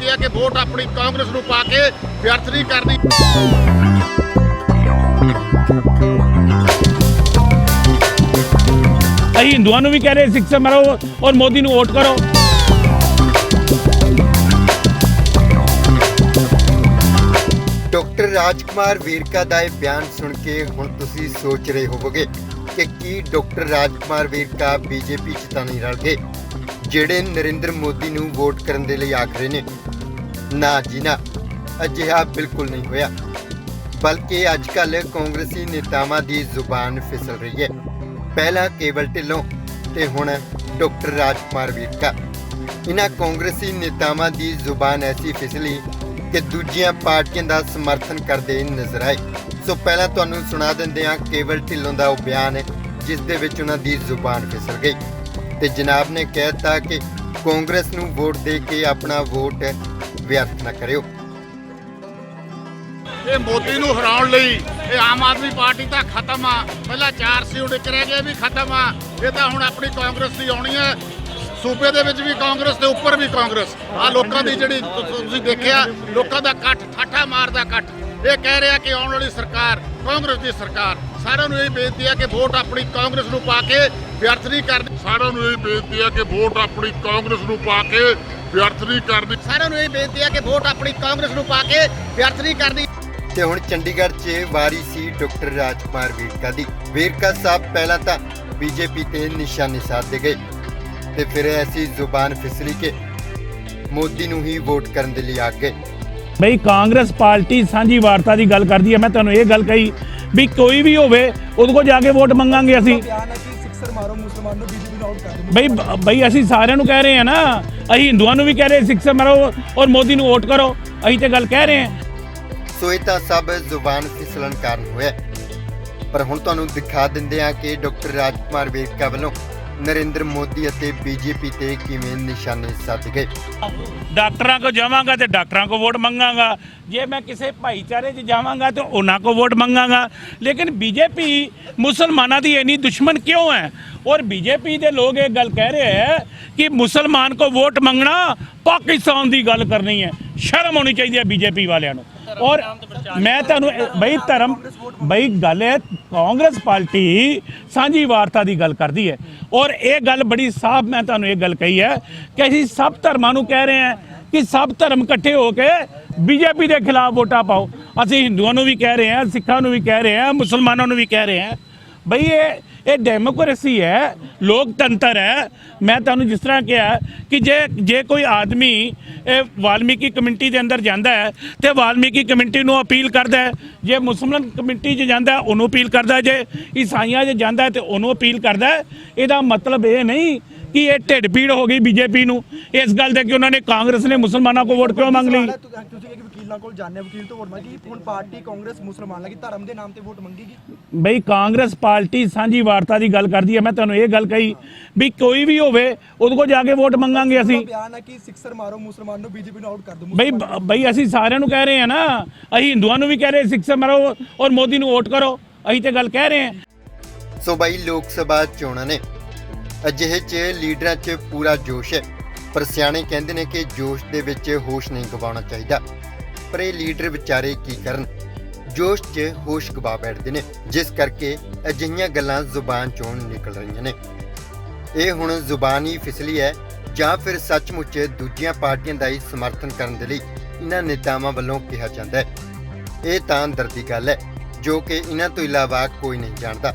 ਆਪਣੀ ਕਾਂਗਰਸ ਨੂੰ ਪਾ ਕੇ ਵਿਅਰਥ ਨਹੀਂ ਕਰਨੀ। ਅਸੀਂ ਹਿੰਦੂਆਂ ਨੂੰ ਵੀ ਕਹਿ ਰਹੇ ਸਿੱਖ ਮਰੋ ਔਰ ਮੋਦੀ ਨੂੰ ਵੋਟ ਕਰੋ। ਡਾਕਟਰ ਰਾਜਕੁਮਾਰ ਵੇਰਕਾ ਦਾ ਇਹ ਬਿਆਨ ਸੁਣ ਕੇ ਹੁਣ ਤੁਸੀਂ ਸੋਚ ਰਹੇ ਹੋਵੋਗੇ ਕਿ ਕੀ ਡਾਕਟਰ ਰਾਜਕੁਮਾਰ ਵੇਰਕਾ ਬੀਜੇਪੀ 'ਚ ਤਾਂ ਨਹੀਂ ਰਲ ਗਏ ਜਿਹੜੇ ਨਰਿੰਦਰ ਮੋਦੀ ਨੂੰ ਵੋਟ ਕਰਨ ਦੇ ਲਈ ਆਖ ਰਹੇ ਨੇ। ਨਾ ਜੀ ਨਾ, ਅਜਿਹਾ ਬਿਲਕੁਲ ਨਹੀਂ ਹੋਇਆ। ਬਲਕਿ ਅੱਜ ਕੱਲ ਕਾਂਗਰਸੀ ਨੇਤਾਵਾਂ ਦੀ ਜ਼ੁਬਾਨ ਫਿਸਲ ਰਹੀ ਹੈ। ਪਹਿਲਾਂ ਕੇਵਲ ਢਿੱਲੋਂ ਤੇ ਹੁਣ ਡਾਕਟਰ ਰਾਜਕੁਮਾਰ ਵੇਰਕਾ। ਇਹਨਾਂ ਕਾਂਗਰਸੀ ਨੇਤਾਵਾਂ ਦੀ ਜ਼ੁਬਾਨ ਐਸੀ ਫਿਸਲੀ ਕਿ ਦੂਜੀਆਂ ਪਾਰਟੀਆਂ ਦਾ ਸਮਰਥਨ ਕਰਦੇ ਨਜ਼ਰ ਆਏ। ਸੋ ਪਹਿਲਾਂ ਤੁਹਾਨੂੰ ਸੁਣਾ ਦਿੰਦੇ ਹਾਂ ਕੇਵਲ ਢਿੱਲੋਂ ਦਾ ਉਹ ਬਿਆਨ ਜਿਸ ਦੇ ਵਿੱਚ ਉਹਨਾਂ ਦੀ ਜ਼ੁਬਾਨ ਫਿਸਲ ਗਈ। ਤੇ ਜਨਾਬ ਨੇ ਕਹਿਤਾ ਕਿ ਕਾਂਗਰਸ ਨੂੰ ਵੋਟ ਦੇ ਕੇ ਆਪਣਾ ਵੋਟ ਵਿਅਰਥ ਨਾ ਕਰਿਓ। ਇਹ ਮੋਦੀ ਨੂੰ ਹਰਾਉਣ ਲਈ ਇਹ ਆਮ ਆਦਮੀ ਪਾਰਟੀ ਤਾਂ ਖਤਮ ਆ। ਪਹਿਲਾਂ ਚਾਰ ਸੀ ਉਡਿਕ ਰਹਿ ਗਏ ਵੀ ਖਤਮ ਆ। ਇਹ ਤਾਂ ਹੁਣ ਆਪਣੀ ਕਾਂਗਰਸ ਦੀ ਆਉਣੀ ਹੈ ਸੂਬੇ ਦੇ ਵਿੱਚ ਵੀ ਕਾਂਗਰਸ ਦੇ ਉੱਪਰ ਵੀ ਕਾਂਗਰਸ। ਆ ਲੋਕਾਂ ਦੀ ਜਿਹੜੀ ਤੁਸੀਂ ਦੇਖਿਆ ਲੋਕਾਂ ਦਾ ਇਕੱਠ ਠਾਠਾ ਮਾਰਦਾ ਇਕੱਠ। ਇਹ ਕਹਿ ਰਿਹਾ ਕਿ ਆਉਣ ਵਾਲੀ ਸਰਕਾਰ ਕਾਂਗਰਸ ਦੀ ਸਰਕਾਰ ਸਾਰਿਆਂ ਨੂੰ ਇਹ ਬੇਨਤੀ ਹੈ ਕਿ ਵੋਟ ਆਪਣੀ ਕਾਂਗਰਸ ਨੂੰ ਪਾ ਕੇ ਵਿਅਰਥ ਨਹੀਂ ਕਰਨੀ ਸਾਰਿਆਂ ਨੂੰ ਇਹ ਬੇਨਤੀ ਹੈ ਕਿ ਵੋਟ ਆਪਣੀ ਕਾਂਗਰਸ ਨੂੰ ਪਾ ਕੇ ਵਿਅਰਥ ਨਹੀਂ ਕਰਨੀ ਸਾਰਿਆਂ ਨੂੰ ਇਹ ਬੇਨਤੀ ਹੈ ਕਿ ਵੋਟ ਆਪਣੀ ਕਾਂਗਰਸ ਨੂੰ ਪਾ ਕੇ ਵਿਅਰਥ ਨਹੀਂ ਕਰਨੀ ਤੇ ਹੁਣ ਚੰਡੀਗੜ੍ਹ 'ਚ ਵਾਰੀ ਸੀ ਡਾਕਟਰ ਰਾਜਕੁਮਾਰ ਵੇਰਕਾ ਦੀ। ਵੇਰਕਾ ਸਾਹਿਬ ਪਹਿਲਾਂ ਤਾਂ ਬੀਜੇਪੀ ਤੇ ਨਿਸ਼ਾਨੇ ਸਾਧਦੇ ਗਏ ਤੇ ਫਿਰ ਐਸੀ ਜ਼ੁਬਾਨ ਫਿਸਲੀ ਕਿ ਮੋਦੀ ਨੂੰ ਹੀ ਵੋਟ ਕਰਨ ਦੇ ਲਈ ਆ ਗਏ। ਬਈ ਕਾਂਗਰਸ ਪਾਰਟੀ ਸਾਂਝੀ ਵਾਰਤਾ ਦੀ ਗੱਲ ਕਰਦੀ ਹੈ ਮੈਂ ਤੁਹਾਨੂੰ ਇਹ ਗੱਲ ਕਹੀ ਵੀ ਕੋਈ ਵੀ ਹੋਵੇ ਉਹਦੇ ਕੋਲ ਜਾ ਕੇ ਵੋਟ ਮੰਗਾਂਗੇ ਅਸੀਂ। ਬਿਆਨ ਹੈ ਕਿ ਸਿਕਸਰ ਮਾਰੋ ਮੁਸਲਮਾਨ ਨੂੰ ਬੀਜੇਪੀ ਨੂੰ ਆਊਟ ਕਰ ਦਿਓ ਬਈ ਬਈ ਅਸੀਂ ਸਾਰਿਆਂ ਨੂੰ ਕਹਿ ਰਹੇ ਹਾਂ ਨਾ ਅਸੀਂ ਹਿੰਦੂਆਂ ਨੂੰ ਵੀ ਕਹਿ ਰਹੇ ਸਿੱਖ ਮਰੋ ਔਰ ਮੋਦੀ ਨੂੰ ਵੋਟ ਕਰੋ ਅਸੀਂ ਤੇ ਗੱਲ ਕਹਿ ਰਹੇ ਹਾਂ। ਸੋ ਇਹ ਤਾਂ ਸਭ ਜ਼ੁਬਾਨ ਫਿਸਲਣ ਕਾਰਨ ਹੋਇਆ ਪਰ ਹੁਣ ਤੁਹਾਨੂੰ ਦਿਖਾ ਦਿੰਦੇ ਆ ਕਿ ਡਾਕਟਰ ਰਾਜਕੁਮਾਰ ਵੇਰਕਾ ਵੱਲੋਂ ਨਰਿੰਦਰ ਮੋਦੀ ਅਤੇ ਬੀਜੇਪੀ ਤੇ ਕਿਵੇਂ ਨਿਸ਼ਾਨੇ ਸਾਧ ਗਏ? ਡਾਕਟਰਾਂ ਕੋ ਜਾਵਾਂਗਾ ਤੇ ਡਾਕਟਰਾਂ ਕੋ ਵੋਟ ਮੰਗਾਂਗਾ। ਜੇ ਮੈਂ ਕਿਸੇ ਭਾਈਚਾਰੇ 'ਚ ਜਾਵਾਂਗਾ ਤੇ ਉਹਨਾਂ ਕੋ ਵੋਟ ਮੰਗਾਂਗਾ। ਲੇਕਿਨ ਬੀਜੇਪੀ ਮੁਸਲਮਾਨਾਂ ਦੀ ਇੰਨੀ ਦੁਸ਼ਮਣ ਕਿਉਂ ਹੈ? ਔਰ ਬੀਜੇਪੀ ਦੇ ਲੋਕ ਇਹ ਗੱਲ ਕਹਿ ਰਹੇ ਹੈ ਕਿ ਮੁਸਲਮਾਨ ਕੋ ਵੋਟ ਮੰਗਣਾ ਪਾਕਿਸਤਾਨ ਦੀ ਗੱਲ ਕਰਨੀ ਹੈ। ਸ਼ਰਮ ਹੋਣੀ ਚਾਹੀਦੀ ਹੈ ਬੀਜੇਪੀ ਵਾਲਿਆਂ ਨੂੰ। ਔਰ ਮੈਂ ਤੁਹਾਨੂੰ, ਬਈ ਧਰਮ, ਬਈ ਗੱਲ ਹੈ, ਕਾਂਗਰਸ ਪਾਰਟੀ ਸਾਂਝੀ ਵਾਰਤਾ ਦੀ ਗੱਲ ਕਰਦੀ ਹੈ। ਔਰ ਇਹ ਗੱਲ ਬੜੀ ਸਾਫ਼ ਮੈਂ ਤੁਹਾਨੂੰ ਇਹ ਗੱਲ ਕਹੀ ਹੈ ਕਿ ਅਸੀਂ ਸਭ ਧਰਮਾਂ ਨੂੰ ਕਹਿ ਰਹੇ ਹਾਂ ਕਿ ਸਭ ਧਰਮ ਇਕੱਠੇ ਹੋ ਕੇ ਬੀਜੇਪੀ ਦੇ ਖਿਲਾਫ ਵੋਟਾਂ ਪਾਓ। ਅਸੀਂ ਹਿੰਦੂਆਂ ਨੂੰ ਵੀ ਕਹਿ ਰਹੇ ਹਾਂ, ਸਿੱਖਾਂ ਨੂੰ ਵੀ ਕਹਿ ਰਹੇ ਹਾਂ, ਮੁਸਲਮਾਨਾਂ ਨੂੰ ਵੀ ਕਹਿ ਰਹੇ ਹਾਂ। ਬਈ ਇਹ ਇਹ ਡੈਮੋਕ੍ਰੇਸੀ ਹੈ, ਲੋਕਤੰਤਰ ਹੈ। ਮੈਂ ਤੁਹਾਨੂੰ ਜਿਸ ਤਰ੍ਹਾਂ ਕਿਹਾ ਕਿ ਜੇ ਜੇ ਕੋਈ ਆਦਮੀ ਇਹ ਵਾਲਮੀਕੀ ਕਮਿਊਨਿਟੀ ਦੇ ਅੰਦਰ ਜਾਂਦਾ ਹੈ, ਤੇ ਵਾਲਮੀਕੀ ਕਮਿਊਨਿਟੀ ਨੂੰ ਅਪੀਲ ਕਰਦਾ ਹੈ। ਜੇ ਮੁਸਲਮਾਨ ਕਮਿਊਨਿਟੀ 'ਚ ਜਾਂਦਾ ਉਹਨੂੰ ਅਪੀਲ ਕਰਦਾ ਜੇ ਈਸਾਈਆਂ 'ਚ ਜਾਂਦਾ ਹੈ, ਤੇ ਉਹਨੂੰ ਅਪੀਲ ਕਰਦਾ ਇਹਦਾ ਮਤਲਬ ਇਹ ਨਹੀਂ ਕਿ ਇਹ ਢਿੱਡ ਪੀੜ ਹੋ ਗਈ ਬੀਜੇਪੀ ਨੂੰ। ਇਸ ਗੱਲ ਦੇ ਕਿ ਉਹਨਾਂ ਨੇ ਕਾਂਗਰਸ ਨੇ ਮੁਸਲਮਾਨਾਂ ਕੋਲ ਵੋਟ ਕਿਉਂ ਮੰਗ ਲਈ? ਤੁਸੀਂ ਤੁਸੀਂ ਕਿ ਵਕੀਲਾਂ ਕੋਲ ਜਾਣੇ ਵਕੀਲ ਤੋਂ ਵੋਟ ਮੰਗੀ ਹੁਣ ਪਾਰਟੀ ਕਾਂਗਰਸ ਮੁਸਲਮਾਨਾਂ ਦੀ ਧਰਮ ਦੇ ਨਾਮ ਤੇ ਵੋਟ ਮੰਗੇਗੀ? ਬਈ ਕਾਂਗਰਸ ਪਾਰਟੀ ਸਾਂਝੀ ਵਾਰਤਾ ਦੀ ਗੱਲ ਕਰਦੀ ਹੈ ਮੈਂ ਤੁਹਾਨੂੰ ਇਹ ਗੱਲ ਕਹੀ ਵੀ ਕੋਈ ਵੀ ਹੋਵੇ ਉਹਦੇ ਕੋਲ ਜਾ ਕੇ ਵੋਟ ਮੰਗਾਂਗੇ ਅਸੀਂ। ਬਿਆਨ ਹੈ ਕਿ ਸਿਕਸਰ ਮਾਰੋ ਮੁਸਲਮਾਨ ਨੂੰ ਬੀਜੇਪੀ ਨੂੰ ਆਊਟ ਕਰ ਦਿਓ ਬਈ ਬਈ ਅਸੀਂ ਸਾਰਿਆਂ ਨੂੰ ਕਹਿ ਰਹੇ ਹਾਂ ਨਾ ਅਸੀਂ ਹਿੰਦੂਆਂ ਨੂੰ ਵੀ ਕਹਿ ਰਹੇ ਸਿੱਖ ਮਰੋ ਔਰ ਮੋਦੀ ਨੂੰ ਵੋਟ ਕਰੋ ਅਸੀਂ ਤੇ ਗੱਲ ਕਹਿ ਰਹੇ ਹਾਂ। ਸੋ ਬਾਈ ਲੋਕ ਸਭਾ ਚੋਣਾਂ ਨੇ ਅਜਿਹੇ 'ਚ ਲੀਡਰਾਂ 'ਚ ਪੂਰਾ ਜੋਸ਼ ਹੈ, ਪਰ ਸਿਆਣੇ ਕਹਿੰਦੇ ਨੇ ਕਿ ਜੋਸ਼ ਦੇ ਵਿੱਚ ਹੋਸ਼ ਨਹੀਂ ਗਵਾਉਣਾ ਚਾਹੀਦਾ। ਪਰ ਇਹ ਲੀਡਰ ਵਿਚਾਰੇ ਕੀ ਕਰਨ? ਜੋਸ਼ 'ਚ ਹੋਸ਼ ਗਵਾ ਬੈਠਦੇ ਨੇ, ਜਿਸ ਕਰਕੇ ਅਜਿਹੀਆਂ ਗੱਲਾਂ ਜ਼ੁਬਾਨ ਚੋਂ ਨਿਕਲ ਰਹੀਆਂ ਨੇ। ਇਹ ਹੁਣ ਜ਼ੁਬਾਨ ਹੀ ਫਿਸਲੀ ਹੈ, ਜਾਂ ਫਿਰ ਸੱਚਮੁੱਚ ਦੂਜੀਆਂ ਪਾਰਟੀਆਂ ਦਾ ਹੀ ਸਮਰਥਨ ਕਰਨ ਦੇ ਲਈ ਇਹਨਾਂ ਨੇਤਾਵਾਂ ਵੱਲੋਂ ਕਿਹਾ ਜਾਂਦਾ ਹੈ। ਇਹ ਤਾਂ ਦਰਦੀ ਗੱਲ ਹੈ, ਜੋ ਕਿ ਇਹਨਾਂ ਤੋਂ ਇਲਾਵਾ ਕੋਈ ਨਹੀਂ ਜਾਣਦਾ।